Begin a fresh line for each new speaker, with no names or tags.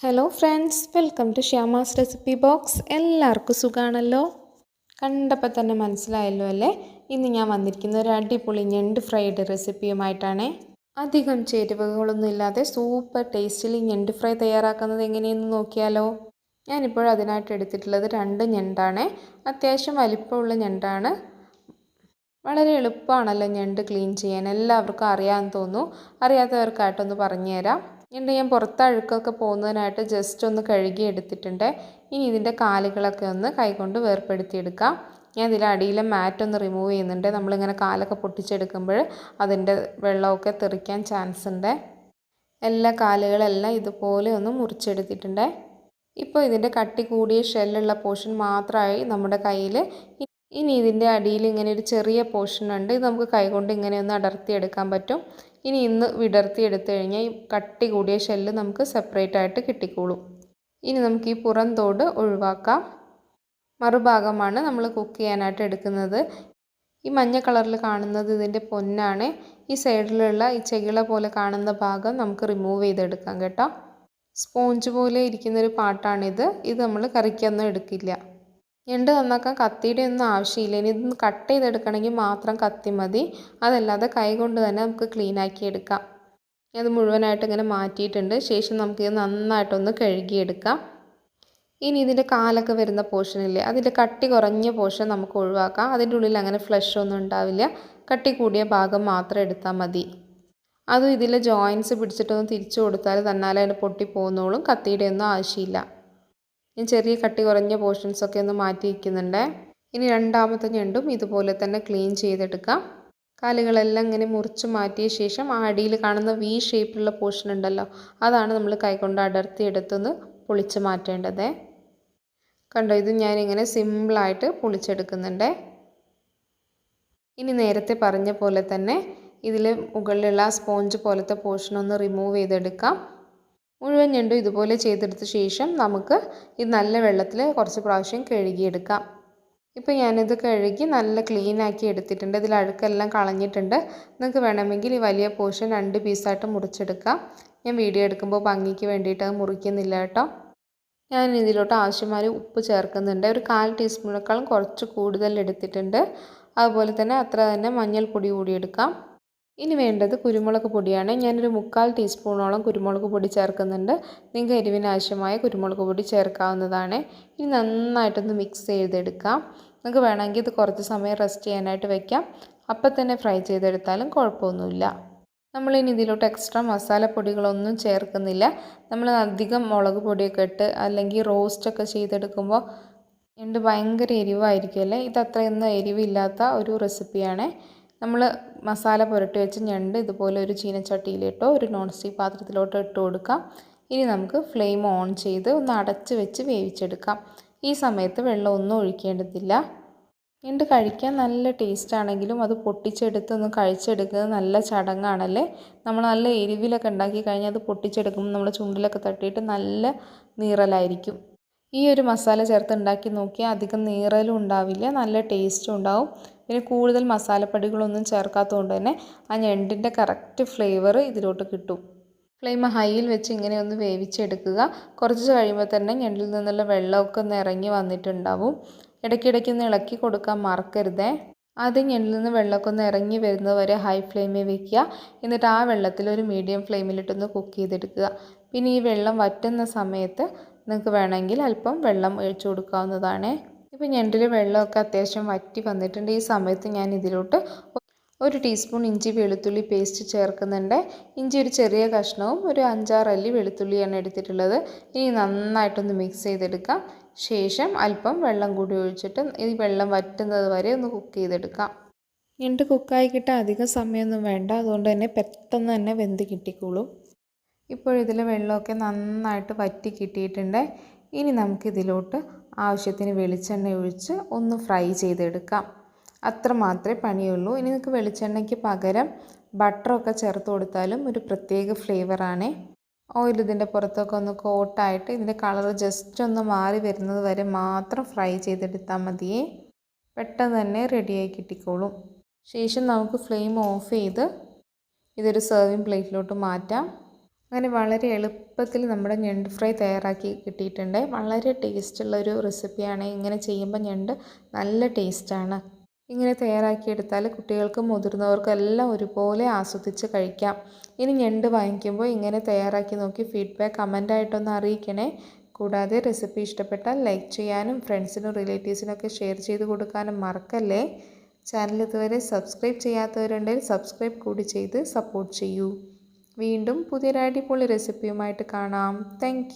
Hello friends welcome to Shyama's recipe box എല്ലാവർക്കും സുഖമാണല്ലോ കണ്ടപ്പോൾ തന്നെ മനസ്സിലായല്ലോ അല്ലേ? ഇന്ന് ഞാൻ വന്നിരിക്കുന്ന ഒരു അടിപൊളി ഞണ്ട് ഫ്രൈഡ് റെസിപ്പിയുമായിട്ടാണ്. അധികം ചേരുവകളൊന്നും ഇല്ലാതെ സൂപ്പർ ടേസ്റ്റിൽ ഞണ്ട് ഫ്രൈ തയ്യാറാക്കുന്നത് എങ്ങനെയെന്ന് നോക്കിയാലോ? ഞാനിപ്പോൾ അതിനായിട്ട് എടുത്തിട്ടുള്ളത് രണ്ട് ഞണ്ടാണ്. അത്യാവശ്യം വലിപ്പമുള്ള ഞണ്ടാണ്. വളരെ എളുപ്പമാണല്ലോ ഞണ്ട് ക്ലീൻ ചെയ്യാൻ. എല്ലാവർക്കും അറിയാമെന്ന് തോന്നുന്നു. അറിയാത്തവർക്കായിട്ടൊന്ന് പറഞ്ഞുതരാം. ഞണ്ട് ഞാൻ പുറത്ത് അഴുക്കൊക്കെ പോകുന്നതിനായിട്ട് ജസ്റ്റ് ഒന്ന് കഴുകി എടുത്തിട്ടുണ്ട്. ഇനി ഇതിന്റെ കാലുകളൊക്കെ ഒന്ന് കൈകൊണ്ട് വേർപ്പെടുത്തിയെടുക്കാം. ഞാൻ ഇതിൽ അടിയിലെ മാറ്റ് ഒന്ന് റിമൂവ് ചെയ്യുന്നുണ്ട്. നമ്മളിങ്ങനെ കാലൊക്കെ പൊട്ടിച്ചെടുക്കുമ്പോൾ അതിന്റെ വെള്ളമൊക്കെ തെറിക്കാൻ ചാൻസ് ഉണ്ട് എല്ലാ കാലുകളെല്ലാം ഇതുപോലെ ഒന്ന് മുറിച്ചെടുത്തിട്ടുണ്ട്. ഇപ്പോൾ ഇതിന്റെ കട്ടി കൂടിയ ഷെല്ലുള്ള പോർഷൻ മാത്രമായി നമ്മുടെ കയ്യിൽ ഇനി ഇതിന്റെ അടിയിൽ ഇങ്ങനെ ഒരു ചെറിയ പോർഷൻ ഉണ്ട്. ഇത് നമുക്ക് കൈകൊണ്ട് ഇങ്ങനെ ഒന്ന് അടർത്തിയെടുക്കാൻ പറ്റും. ഇനി ഇന്ന് വിടർത്തി എടുത്തു കഴിഞ്ഞാൽ ഈ കട്ടി കൂടിയ ഷെല്ല് നമുക്ക് സെപ്പറേറ്റ് ആയിട്ട് കിട്ടിക്കോളും. ഇനി നമുക്ക് ഈ പുറം തോട് ഒഴിവാക്കാം. മറുഭാഗമാണ് നമ്മൾ കുക്ക് ചെയ്യാനായിട്ട് എടുക്കുന്നത്. ഈ മഞ്ഞ കളറിൽ കാണുന്നത് ഇതിന്റെ പൊന്നാണ്. ഈ സൈഡിലുള്ള ഈ ചെകിള പോലെ കാണുന്ന ഭാഗം നമുക്ക് റിമൂവ് ചെയ്തെടുക്കാം കേട്ടോ. സ്പോഞ്ച് പോലെ ഇരിക്കുന്നൊരു പാട്ടാണിത്. ഇത് നമ്മൾ കറിക്കൊന്നും എടുക്കില്ല. ഞണ്ട് നന്നാക്കാൻ കത്തിയുടെ ഒന്നും ആവശ്യമില്ല. ഇനി ഇതൊന്ന് കട്ട് ചെയ്തെടുക്കണമെങ്കിൽ മാത്രം കത്തി മതി. അതല്ലാതെ കൈ കൊണ്ട് തന്നെ നമുക്ക് ക്ലീൻ ആക്കി എടുക്കാം. അത് മുഴുവനായിട്ട് ഇങ്ങനെ മാറ്റിയിട്ടുണ്ട്. ശേഷം നമുക്ക് ഇത് നന്നായിട്ടൊന്ന് കഴുകിയെടുക്കാം. ഇനി ഇതിന്റെ കാലൊക്കെ വരുന്ന പോർഷനില്ലേ അതിന്റെ കട്ടി കുറഞ്ഞ പോർഷൻ നമുക്ക് ഒഴിവാക്കാം. അതിന്റെ ഉള്ളിൽ അങ്ങനെ ഫ്ലഷ് ഒന്നും ഉണ്ടാവില്ല. കട്ടി കൂടിയ ഭാഗം മാത്രം എടുത്താൽ മതി. അതും ഇതിലെ ജോയിൻസ് പിടിച്ചിട്ടൊന്ന് തിരിച്ചു കൊടുത്താൽ തന്നാലേ അതിന് പൊട്ടി പോകുന്നോളും കത്തിയുടെ ഒന്നും ആവശ്യമില്ല. ഞാൻ ചെറിയ കട്ടി കുറഞ്ഞ പോർഷൻസൊക്കെ ഒന്ന് മാറ്റി വയ്ക്കുന്നുണ്ട് ഇനി രണ്ടാമത്തെ ഞണ്ടും ഇതുപോലെ തന്നെ ക്ലീൻ ചെയ്തെടുക്കാം. കാലുകളെല്ലാം ഇങ്ങനെ മുറിച്ച് മാറ്റിയ ശേഷം ആ അടിയിൽ കാണുന്ന വി ഷേപ്പിലുള്ള പോർഷൻ ഉണ്ടല്ലോ അതാണ് നമ്മൾ കൈകൊണ്ട് അടർത്തി എടുത്തൊന്ന് പൊളിച്ച് മാറ്റേണ്ടത്. കണ്ടോ ഇത് ഞാനിങ്ങനെ സിമ്പിളായിട്ട് പൊളിച്ചെടുക്കുന്നുണ്ട്. ഇനി നേരത്തെ പറഞ്ഞ പോലെ തന്നെ ഇതിൽ മുകളിലുള്ള സ്പോഞ്ച് പോലത്തെ പോർഷൻ ഒന്ന് റിമൂവ് ചെയ്തെടുക്കാം. മുഴുവൻ ഞണ്ടും ഇതുപോലെ ചെയ്തെടുത്ത ശേഷം നമുക്ക് ഇത് നല്ല വെള്ളത്തിൽ കുറച്ച് പ്രാവശ്യം കഴുകിയെടുക്കാം. ഇപ്പോൾ ഞാനിത് കഴുകി നല്ല ക്ലീൻ ആക്കി എടുത്തിട്ടുണ്ട്. ഇതിൽ അഴുക്കെല്ലാം കളഞ്ഞിട്ടുണ്ട്. നിങ്ങൾക്ക് വേണമെങ്കിൽ ഈ വലിയ പോർഷൻ രണ്ട് പീസായിട്ട് മുറിച്ചെടുക്കാം. ഞാൻ വീഡിയോ എടുക്കുമ്പോൾ ഭംഗിക്ക് വേണ്ടിയിട്ട് അത് മുറിക്കുന്നില്ല കേട്ടോ. ഞാൻ ഇതിലോട്ട് ആവശ്യമായ ഉപ്പ് ചേർക്കുന്നുണ്ട്. ഒരു കാൽ ടീസ്പൂണേക്കാളും കുറച്ച് കൂടുതൽ എടുത്തിട്ടുണ്ട്. അതുപോലെ തന്നെ അത്ര തന്നെ മഞ്ഞൾപ്പൊടി കൂടി എടുക്കാം. ഇനി വേണ്ടത് കുരുമുളക് പൊടിയാണ്. ഞാനൊരു മുക്കാൽ ടീസ്പൂണോളം കുരുമുളക് പൊടി ചേർക്കുന്നുണ്ട്. നിങ്ങൾക്ക് എരിവിന് ആവശ്യമായ കുരുമുളക് പൊടി ചേർക്കാവുന്നതാണ്. ഇനി നന്നായിട്ടൊന്ന് മിക്സ് ചെയ്തെടുക്കാം. നിങ്ങൾക്ക് വേണമെങ്കിൽ ഇത് കുറച്ച് സമയം റെസ്റ്റ് ചെയ്യാനായിട്ട് വെക്കാം. അപ്പം തന്നെ ഫ്രൈ ചെയ്തെടുത്താലും കുഴപ്പമൊന്നുമില്ല. നമ്മളിനി ഇതിലോട്ട് എക്സ്ട്രാ മസാലപ്പൊടികളൊന്നും ചേർക്കുന്നില്ല. നമ്മൾ അധികം മുളക് പൊടിയൊക്കെ ഇട്ട് അല്ലെങ്കിൽ റോസ്റ്റൊക്കെ ചെയ്തെടുക്കുമ്പോൾ എന്റെ ഭയങ്കര എരിവായിരിക്കുമല്ലേ? ഇത് അത്രയൊന്നും എരിവില്ലാത്ത ഒരു റെസിപ്പിയാണ് നമ്മൾ മസാല പുരട്ടി വെച്ച് ഞണ്ട് ഇതുപോലെ ഒരു ചീനച്ചട്ടിയിലിട്ടോ ഒരു നോൺ സ്റ്റിക്ക് പാത്രത്തിലോട്ടോ ഇട്ട് കൊടുക്കാം. ഇനി നമുക്ക് ഫ്ലെയിം ഓൺ ചെയ്ത് ഒന്ന് അടച്ച് വെച്ച് വേവിച്ചെടുക്കാം. ഈ സമയത്ത് വെള്ളം ഒന്നും ഒഴിക്കേണ്ടതില്ല. ഞണ്ട് കഴിക്കാൻ നല്ല ടേസ്റ്റ് ആണെങ്കിലും അത് പൊട്ടിച്ചെടുത്ത് ഒന്ന് കഴിച്ചെടുക്കുന്നത് നല്ല ചടങ്ങാണല്ലേ? നമ്മൾ നല്ല എരിവിലൊക്കെ ഉണ്ടാക്കി കഴിഞ്ഞാൽ അത് പൊട്ടിച്ചെടുക്കുമ്പോൾ നമ്മൾ ചുണ്ടിലൊക്കെ തട്ടിയിട്ട് നല്ല നീറലായിരിക്കും. ഈ ഒരു മസാല ചേർത്ത് ഉണ്ടാക്കി നോക്കിയാൽ അധികം നീറലും ഉണ്ടാവില്ല നല്ല ടേസ്റ്റും ഉണ്ടാവും. പിന്നെ കൂടുതൽ മസാലപ്പൊടികളൊന്നും ചേർക്കാത്തതുകൊണ്ട് തന്നെ ആ ഞണ്ടിന്റെ കറക്റ്റ് ഫ്ലേവർ ഇതിലോട്ട് കിട്ടും. ഫ്ലെയിം ഹൈയിൽ വെച്ച് ഇങ്ങനെ ഒന്ന് വേവിച്ചെടുക്കുക. കുറച്ച് കഴിയുമ്പോൾ തന്നെ ഞണ്ടിൽ നിന്നുള്ള വെള്ളമൊക്കെ ഒന്ന് ഇറങ്ങി വന്നിട്ടുണ്ടാവും. ഇടയ്ക്കിടയ്ക്ക് ഒന്ന് ഇളക്കി കൊടുക്കാൻ മറക്കരുതേ. ആദ്യം ഞണ്ടിൽ നിന്ന് വെള്ളമൊക്കെ ഒന്ന് ഇറങ്ങി വരുന്നത് വരെ ഹൈ ഫ്ലെയിമിൽ വെക്കുക. എന്നിട്ട് ആ വെള്ളത്തിൽ ഒരു മീഡിയം ഫ്ലെയിമിലിട്ടൊന്ന് കുക്ക് ചെയ്തെടുക്കുക. പിന്നെ ഈ വെള്ളം വറ്റുന്ന സമയത്ത് നിങ്ങൾക്ക് വേണമെങ്കിൽ അല്പം വെള്ളം ഒഴിച്ചു കൊടുക്കാവുന്നതാണ്. ഇപ്പോൾ ഞണ്ടിൽ വെള്ളമൊക്കെ അത്യാവശ്യം വറ്റി വന്നിട്ടുണ്ട്. ഈ സമയത്ത് ഞാൻ ഇതിലോട്ട് ഒരു ടീസ്പൂൺ ഇഞ്ചി വെളുത്തുള്ളി പേസ്റ്റ് ചേർക്കുന്നുണ്ട്. ഇഞ്ചി ഒരു ചെറിയ കഷ്ണവും ഒരു അഞ്ചാറ് അല്ലി വെളുത്തുള്ളിയാണ് എടുത്തിട്ടുള്ളത്. ഇനി നന്നായിട്ടൊന്ന് മിക്സ് ചെയ്തെടുക്കാം. ശേഷം അല്പം വെള്ളം കൂടി ഒഴിച്ചിട്ട് ഈ വെള്ളം വറ്റുന്നത് വരെ ഒന്ന് കുക്ക് ചെയ്തെടുക്കാം. ഞണ്ട് കുക്കായി കിട്ടാൻ അധികം സമയമൊന്നും വേണ്ട. അതുകൊണ്ട് തന്നെ പെട്ടെന്ന് തന്നെ വെന്ത് കിട്ടിക്കോളും. ഇപ്പോൾ വെള്ളമൊക്കെ നന്നായിട്ട് വറ്റി കിട്ടിയിട്ടുണ്ട്. ഇനി നമുക്കിതിലോട്ട് ആവശ്യത്തിന് വെളിച്ചെണ്ണ ഒഴിച്ച് ഒന്ന് ഫ്രൈ ചെയ്തെടുക്കാം. അത്ര മാത്രമേ പണിയുള്ളൂ. ഇനി നിങ്ങൾക്ക് വെളിച്ചെണ്ണയ്ക്ക് പകരം ബട്ടറൊക്കെ ചേർത്ത് കൊടുത്താലും ഒരു പ്രത്യേക ഫ്ലേവറാണേ. ഓയിൽ ഇതിന്റെ പുറത്തൊക്കെ ഒന്ന് കോട്ടായിട്ട് ഇതിന്റെ കളർ ജസ്റ്റ് ഒന്ന് മാറി വരുന്നത് വരെ മാത്രം ഫ്രൈ ചെയ്തെടുത്താൽ മതിയേ. പെട്ടെന്ന് തന്നെ റെഡിയായി കിട്ടിക്കോളും. ശേഷം നമുക്ക് ഫ്ലെയിം ഓഫ് ചെയ്ത് ഇതൊരു സെർവിങ് പ്ലേറ്റിലോട്ട് മാറ്റാം. അങ്ങനെ വളരെ എളുപ്പത്തിൽ നമ്മുടെ ഞണ്ട് ഫ്രൈ തയ്യാറാക്കി കിട്ടിയിട്ടുണ്ട്. വളരെ ടേസ്റ്റുള്ള ഒരു റെസിപ്പിയാണ്. ഇങ്ങനെ ചെയ്യുമ്പോൾ ഞണ്ട് നല്ല ടേസ്റ്റാണ്. ഇങ്ങനെ തയ്യാറാക്കിയെടുത്താൽ കുട്ടികൾക്കും മുതിർന്നവർക്കും എല്ലാം ഒരുപോലെ ആസ്വദിച്ച് കഴിക്കാം. ഇനി ഞണ്ട് വാങ്ങിക്കുമ്പോൾ ഇങ്ങനെ തയ്യാറാക്കി നോക്കി ഫീഡ്ബാക്ക് കമന്റായിട്ടൊന്ന് അറിയിക്കണേ. കൂടാതെ റെസിപ്പി ഇഷ്ടപ്പെട്ടാൽ ലൈക്ക് ചെയ്യാനും ഫ്രണ്ട്സിനും റിലേറ്റീവ്സിനൊക്കെ ഷെയർ ചെയ്ത് കൊടുക്കാനും മറക്കല്ലേ. ചാനൽ ഇതുവരെ സബ്സ്ക്രൈബ് ചെയ്യാത്തവരുണ്ടെങ്കിൽ സബ്സ്ക്രൈബ് കൂടി ചെയ്ത് സപ്പോർട്ട് ചെയ്യൂ. വീണ്ടും പുതിയൊരു അടിപൊളി റെസിപ്പിയുമായിട്ട് കാണാം. താങ്ക്